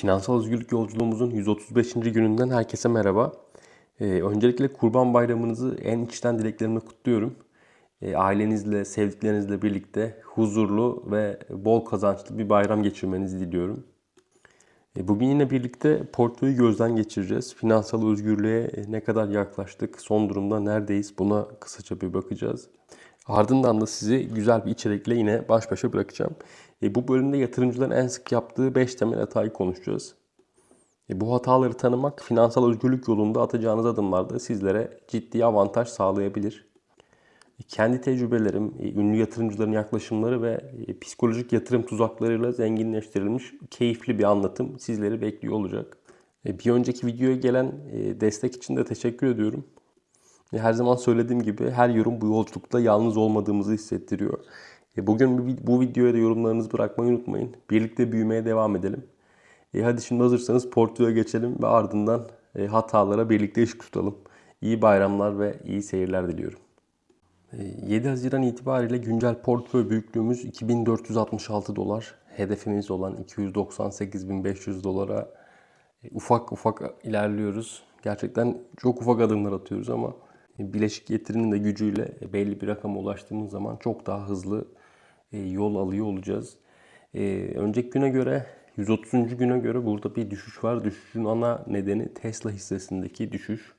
Finansal özgürlük yolculuğumuzun 135. gününden herkese merhaba. Ee, öncelikle Kurban Bayramınızı en içten dileklerimle kutluyorum. Ee, ailenizle, sevdiklerinizle birlikte huzurlu ve bol kazançlı bir bayram geçirmenizi diliyorum. Ee, bugün yine birlikte portföyü gözden geçireceğiz. Finansal özgürlüğe ne kadar yaklaştık, son durumda neredeyiz buna kısaca bir bakacağız. Ardından da sizi güzel bir içerikle yine baş başa bırakacağım. E, bu bölümde yatırımcıların en sık yaptığı 5 temel hatayı konuşacağız. E, bu hataları tanımak finansal özgürlük yolunda atacağınız adımlarda sizlere ciddi avantaj sağlayabilir. E, kendi tecrübelerim, e, ünlü yatırımcıların yaklaşımları ve e, psikolojik yatırım tuzaklarıyla zenginleştirilmiş keyifli bir anlatım sizleri bekliyor olacak. E, bir önceki videoya gelen e, destek için de teşekkür ediyorum. E, Her zaman söylediğim gibi her yorum bu yolculukta yalnız olmadığımızı hissettiriyor. E, Bugün bu- videoya da yorumlarınızı bırakmayı unutmayın. Birlikte büyümeye devam edelim. E, Hadi şimdi hazırsanız portföye geçelim ve ardından e, hatalara birlikte ışık tutalım. İyi bayramlar ve iyi seyirler diliyorum. E, 7 Haziran itibariyle güncel portföy büyüklüğümüz 2466 dolar. Hedefimiz olan 298.500 dolara e, ufak ufak ilerliyoruz. Gerçekten çok ufak adımlar atıyoruz ama e, bileşik getirinin de gücüyle e, belli bir rakama ulaştığımız zaman çok daha hızlı e, yol alıyor olacağız. E, Önceki güne göre 130. güne göre burada bir düşüş var. Düşüşün ana nedeni Tesla hissesindeki düşüş.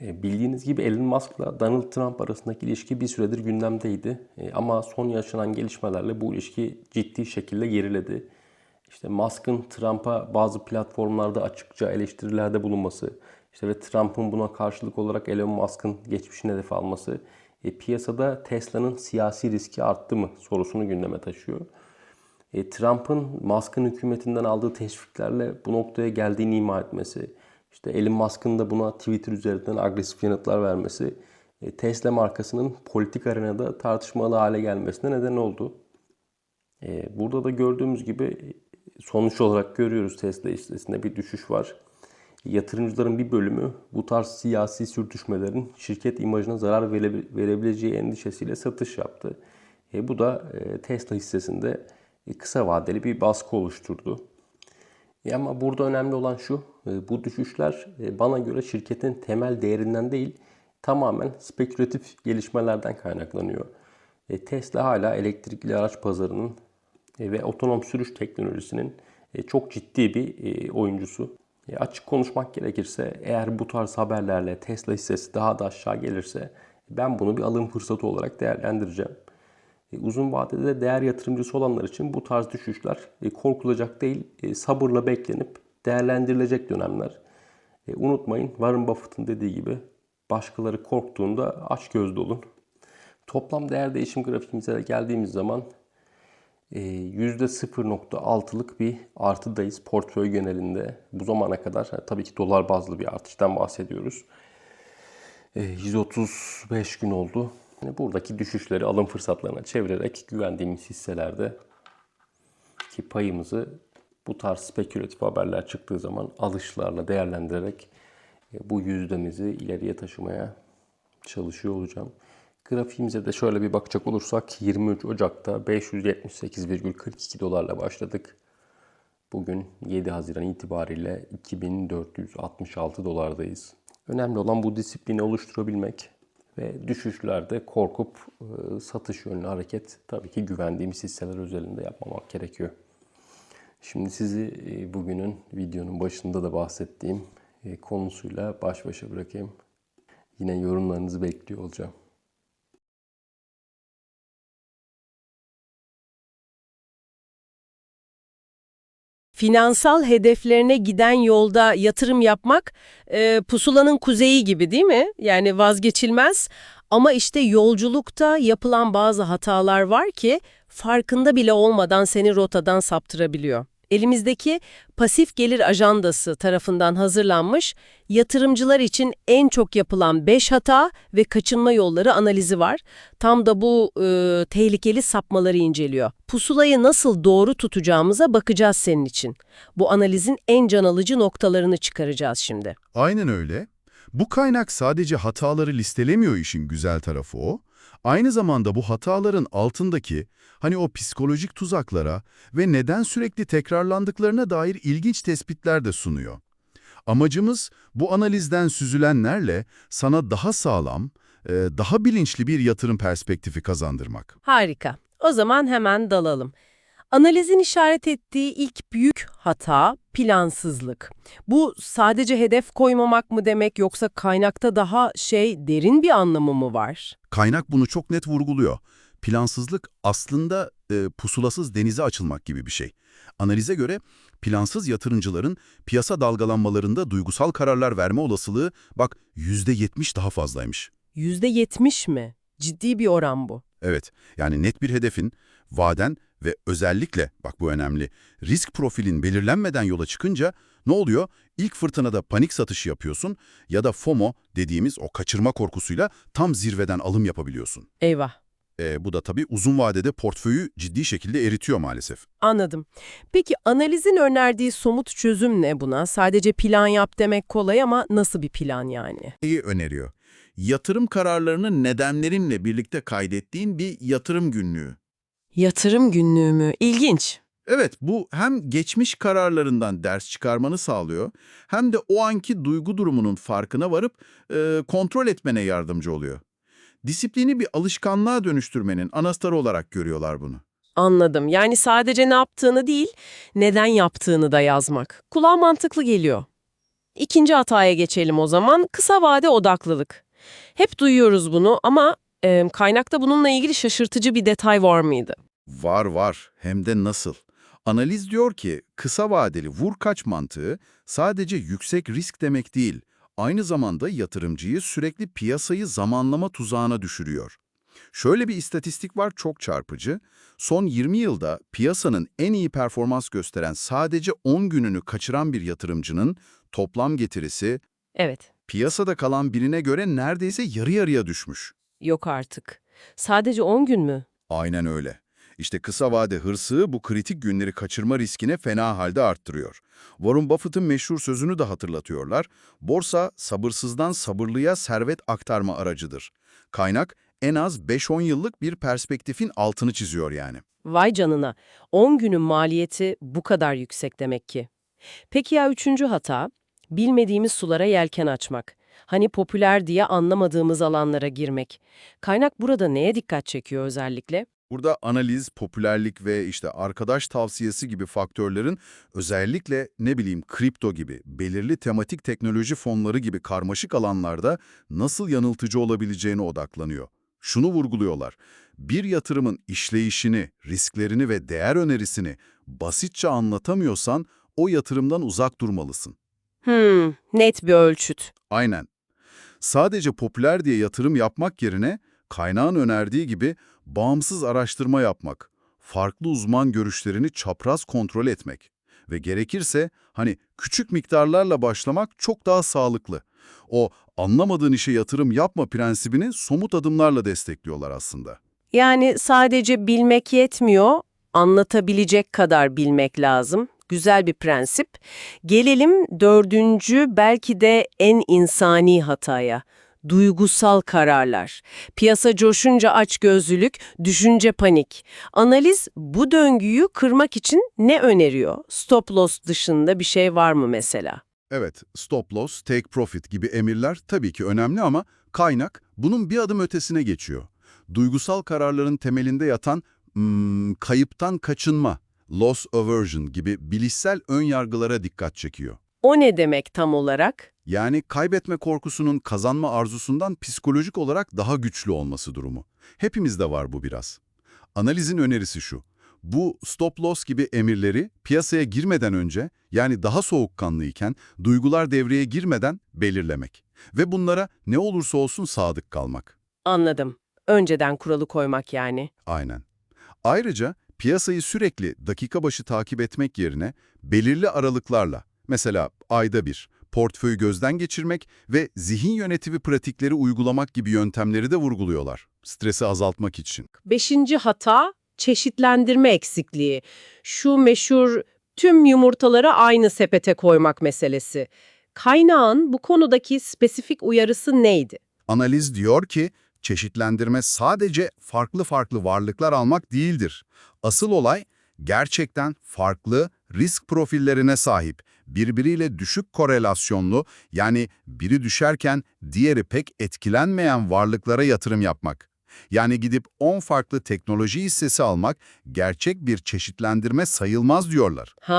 E, Bildiğiniz gibi Elon Musk'la Donald Trump arasındaki ilişki bir süredir gündemdeydi. E, Ama son yaşanan gelişmelerle bu ilişki ciddi şekilde geriledi. İşte Musk'ın Trump'a bazı platformlarda açıkça eleştirilerde bulunması, işte ve Trump'ın buna karşılık olarak Elon Musk'ın geçmişini hedef alması, e, piyasada Tesla'nın siyasi riski arttı mı sorusunu gündeme taşıyor. E, Trump'ın Musk'ın hükümetinden aldığı teşviklerle bu noktaya geldiğini ima etmesi, işte Elon Musk'ın da buna Twitter üzerinden agresif yanıtlar vermesi, e, Tesla markasının politik arenada tartışmalı hale gelmesine neden oldu. E, Burada da gördüğümüz gibi e, sonuç olarak görüyoruz Tesla hissesinde bir düşüş var. Yatırımcıların bir bölümü bu tarz siyasi sürtüşmelerin şirket imajına zarar vere- verebileceği endişesiyle satış yaptı. E, bu da e, Tesla hissesinde e, kısa vadeli bir baskı oluşturdu. E, ama burada önemli olan şu, e, bu düşüşler bana göre şirketin temel değerinden değil, tamamen spekülatif gelişmelerden kaynaklanıyor. E, Tesla hala elektrikli araç pazarının ve otonom sürüş teknolojisinin çok ciddi bir oyuncusu. E, Açık konuşmak gerekirse eğer bu tarz haberlerle Tesla hissesi daha da aşağı gelirse ben bunu bir alım fırsatı olarak değerlendireceğim. E, Uzun vadede değer yatırımcısı olanlar için bu tarz düşüşler e, korkulacak değil, e, sabırla beklenip değerlendirilecek dönemler. E, Unutmayın Warren Buffett'ın dediği gibi başkaları korktuğunda aç gözlü olun. Toplam değer değişim grafiğimize geldiğimiz zaman %0.6'lık bir artıdayız portföy genelinde. Bu zamana kadar tabii ki dolar bazlı bir artıştan bahsediyoruz. E, 135 gün oldu. Buradaki düşüşleri alım fırsatlarına çevirerek güvendiğimiz hisselerde ki payımızı bu tarz spekülatif haberler çıktığı zaman alışlarla değerlendirerek e, bu yüzdemizi ileriye taşımaya çalışıyor olacağım. Grafiğimize de şöyle bir bakacak olursak 23 Ocak'ta 578,42 dolarla başladık. Bugün 7 Haziran itibariyle 2466 dolardayız. Önemli olan bu disiplini oluşturabilmek ve düşüşlerde korkup e, satış yönlü hareket tabii ki güvendiğimiz hisseler özelinde yapmamak gerekiyor. Şimdi sizi e, bugünün videonun başında da bahsettiğim e, konusuyla baş başa bırakayım. Yine yorumlarınızı bekliyor olacağım. Finansal hedeflerine giden yolda yatırım yapmak e, pusulanın kuzeyi gibi değil mi? Yani vazgeçilmez. Ama işte yolculukta yapılan bazı hatalar var ki farkında bile olmadan seni rotadan saptırabiliyor. Elimizdeki pasif gelir ajandası tarafından hazırlanmış yatırımcılar için en çok yapılan 5 hata ve kaçınma yolları analizi var. Tam da bu e, tehlikeli sapmaları inceliyor. Pusulayı nasıl doğru tutacağımıza bakacağız senin için. Bu analizin en can alıcı noktalarını çıkaracağız şimdi. Aynen öyle. Bu kaynak sadece hataları listelemiyor işin güzel tarafı o. Aynı zamanda bu hataların altındaki hani o psikolojik tuzaklara ve neden sürekli tekrarlandıklarına dair ilginç tespitler de sunuyor. Amacımız bu analizden süzülenlerle sana daha sağlam, e, daha bilinçli bir yatırım perspektifi kazandırmak. Harika. O zaman hemen dalalım. Analizin işaret ettiği ilk büyük hata plansızlık. Bu sadece hedef koymamak mı demek yoksa kaynakta daha şey derin bir anlamı mı var? Kaynak bunu çok net vurguluyor. Plansızlık aslında e, pusulasız denize açılmak gibi bir şey. Analize göre plansız yatırımcıların piyasa dalgalanmalarında duygusal kararlar verme olasılığı bak %70 daha fazlaymış. %70 mi? Ciddi bir oran bu. Evet, yani net bir hedefin, vaden ve özellikle, bak bu önemli, risk profilin belirlenmeden yola çıkınca ne oluyor? İlk fırtınada panik satışı yapıyorsun ya da FOMO dediğimiz o kaçırma korkusuyla tam zirveden alım yapabiliyorsun. Eyvah. E, bu da tabii uzun vadede portföyü ciddi şekilde eritiyor maalesef. Anladım. Peki analizin önerdiği somut çözüm ne buna? Sadece plan yap demek kolay ama nasıl bir plan yani? Neyi öneriyor? Yatırım kararlarını nedenlerinle birlikte kaydettiğin bir yatırım günlüğü. Yatırım günlüğü mü? İlginç. Evet, bu hem geçmiş kararlarından ders çıkarmanı sağlıyor, hem de o anki duygu durumunun farkına varıp e, kontrol etmene yardımcı oluyor. Disiplini bir alışkanlığa dönüştürmenin anahtarı olarak görüyorlar bunu. Anladım. Yani sadece ne yaptığını değil, neden yaptığını da yazmak. Kulağa mantıklı geliyor. İkinci hataya geçelim o zaman. Kısa vade odaklılık. Hep duyuyoruz bunu ama e, kaynakta bununla ilgili şaşırtıcı bir detay var mıydı? Var var, hem de nasıl? Analiz diyor ki kısa vadeli vur kaç mantığı sadece yüksek risk demek değil, aynı zamanda yatırımcıyı sürekli piyasayı zamanlama tuzağına düşürüyor. Şöyle bir istatistik var çok çarpıcı. Son 20 yılda piyasanın en iyi performans gösteren sadece 10 gününü kaçıran bir yatırımcının toplam getirisi Evet. piyasada kalan birine göre neredeyse yarı yarıya düşmüş. Yok artık. Sadece 10 gün mü? Aynen öyle. İşte kısa vade hırsı bu kritik günleri kaçırma riskini fena halde arttırıyor. Warren Buffett'ın meşhur sözünü de hatırlatıyorlar. Borsa sabırsızdan sabırlıya servet aktarma aracıdır. Kaynak en az 5-10 yıllık bir perspektifin altını çiziyor yani. Vay canına. 10 günün maliyeti bu kadar yüksek demek ki. Peki ya üçüncü hata? Bilmediğimiz sulara yelken açmak. Hani popüler diye anlamadığımız alanlara girmek. Kaynak burada neye dikkat çekiyor özellikle? Burada analiz, popülerlik ve işte arkadaş tavsiyesi gibi faktörlerin özellikle ne bileyim kripto gibi, belirli tematik teknoloji fonları gibi karmaşık alanlarda nasıl yanıltıcı olabileceğine odaklanıyor. Şunu vurguluyorlar, bir yatırımın işleyişini, risklerini ve değer önerisini basitçe anlatamıyorsan o yatırımdan uzak durmalısın. Hmm, net bir ölçüt. Aynen. Sadece popüler diye yatırım yapmak yerine kaynağın önerdiği gibi bağımsız araştırma yapmak, farklı uzman görüşlerini çapraz kontrol etmek ve gerekirse hani küçük miktarlarla başlamak çok daha sağlıklı. O anlamadığın işe yatırım yapma prensibini somut adımlarla destekliyorlar aslında. Yani sadece bilmek yetmiyor, anlatabilecek kadar bilmek lazım. Güzel bir prensip. Gelelim dördüncü belki de en insani hataya. Duygusal kararlar. Piyasa coşunca açgözlülük, düşünce panik. Analiz bu döngüyü kırmak için ne öneriyor? Stop loss dışında bir şey var mı mesela? Evet, stop loss, take profit gibi emirler tabii ki önemli ama kaynak bunun bir adım ötesine geçiyor. Duygusal kararların temelinde yatan hmm, kayıptan kaçınma, loss aversion gibi bilişsel ön yargılara dikkat çekiyor. O ne demek tam olarak? Yani kaybetme korkusunun kazanma arzusundan psikolojik olarak daha güçlü olması durumu. Hepimizde var bu biraz. Analizin önerisi şu. Bu stop loss gibi emirleri piyasaya girmeden önce yani daha soğukkanlıyken duygular devreye girmeden belirlemek. Ve bunlara ne olursa olsun sadık kalmak. Anladım. Önceden kuralı koymak yani. Aynen. Ayrıca piyasayı sürekli dakika başı takip etmek yerine belirli aralıklarla, mesela ayda bir, portföyü gözden geçirmek ve zihin yönetimi pratikleri uygulamak gibi yöntemleri de vurguluyorlar. Stresi azaltmak için. Beşinci hata çeşitlendirme eksikliği. Şu meşhur tüm yumurtaları aynı sepete koymak meselesi. Kaynağın bu konudaki spesifik uyarısı neydi? Analiz diyor ki, Çeşitlendirme sadece farklı farklı varlıklar almak değildir. Asıl olay gerçekten farklı risk profillerine sahip, birbiriyle düşük korelasyonlu yani biri düşerken diğeri pek etkilenmeyen varlıklara yatırım yapmak. Yani gidip 10 farklı teknoloji hissesi almak gerçek bir çeşitlendirme sayılmaz diyorlar. Ha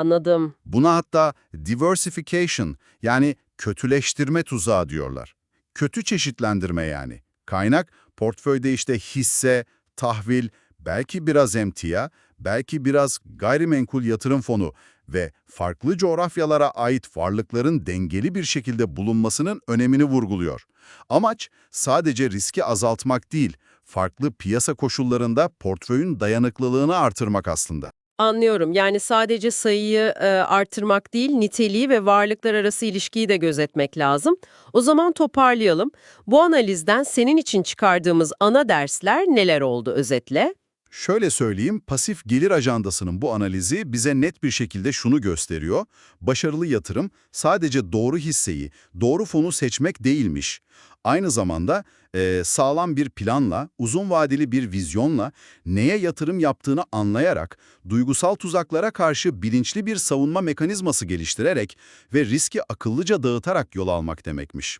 anladım. Buna hatta diversification yani kötüleştirme tuzağı diyorlar. Kötü çeşitlendirme yani. Kaynak portföyde işte hisse, tahvil, belki biraz emtia, belki biraz gayrimenkul yatırım fonu ve farklı coğrafyalara ait varlıkların dengeli bir şekilde bulunmasının önemini vurguluyor. Amaç sadece riski azaltmak değil, farklı piyasa koşullarında portföyün dayanıklılığını artırmak aslında. Anlıyorum. Yani sadece sayıyı e, artırmak değil, niteliği ve varlıklar arası ilişkiyi de gözetmek lazım. O zaman toparlayalım. Bu analizden senin için çıkardığımız ana dersler neler oldu özetle? Şöyle söyleyeyim, pasif gelir ajandasının bu analizi bize net bir şekilde şunu gösteriyor. Başarılı yatırım sadece doğru hisseyi, doğru fonu seçmek değilmiş. Aynı zamanda e, sağlam bir planla, uzun vadeli bir vizyonla neye yatırım yaptığını anlayarak, duygusal tuzaklara karşı bilinçli bir savunma mekanizması geliştirerek ve riski akıllıca dağıtarak yol almak demekmiş.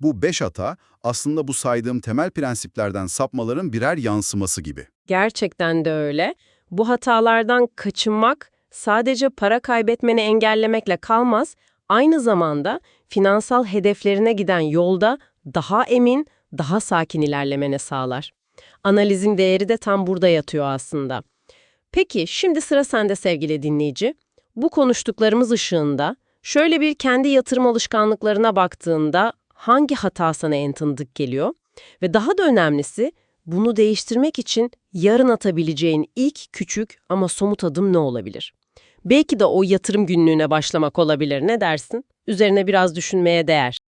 Bu beş hata aslında bu saydığım temel prensiplerden sapmaların birer yansıması gibi. Gerçekten de öyle. Bu hatalardan kaçınmak sadece para kaybetmeni engellemekle kalmaz, aynı zamanda finansal hedeflerine giden yolda daha emin, daha sakin ilerlemene sağlar. Analizin değeri de tam burada yatıyor aslında. Peki şimdi sıra sende sevgili dinleyici. Bu konuştuklarımız ışığında şöyle bir kendi yatırım alışkanlıklarına baktığında hangi hata sana en tanıdık geliyor? Ve daha da önemlisi bunu değiştirmek için yarın atabileceğin ilk küçük ama somut adım ne olabilir? Belki de o yatırım günlüğüne başlamak olabilir. Ne dersin? Üzerine biraz düşünmeye değer.